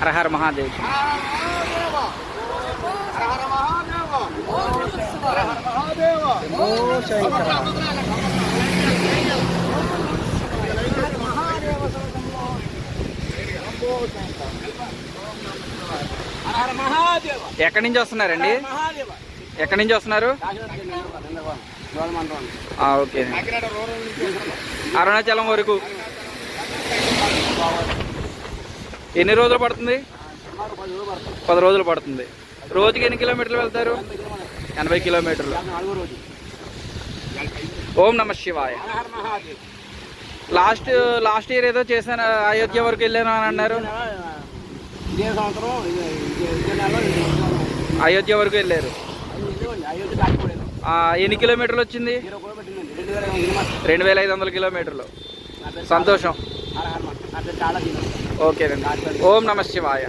హరహర మహాదేవ్. ఎక్కడి నుంచి వస్తున్నారండి? ఎక్కడి నుంచి వస్తున్నారు? ఓకే. అరుణాచలం వరకు. ఎన్ని రోజులు పడుతుంది? పది రోజులు పడుతుంది. రోజుకి ఎన్ని కిలోమీటర్లు వెళ్తారు? ఎనభై కిలోమీటర్లు. ఓం నమ శివాయ. లాస్ట్ లాస్ట్ ఇయర్ ఏదో చేశాను అయోధ్య వరకు వెళ్ళాను అని అన్నారు. అయోధ్య వరకు వెళ్ళారు. ఎన్ని కిలోమీటర్లు వచ్చింది? రెండు వేల ఐదు వందల కిలోమీటర్లు. సంతోషం. ఓకేనండి ఓం నమ శివాయ.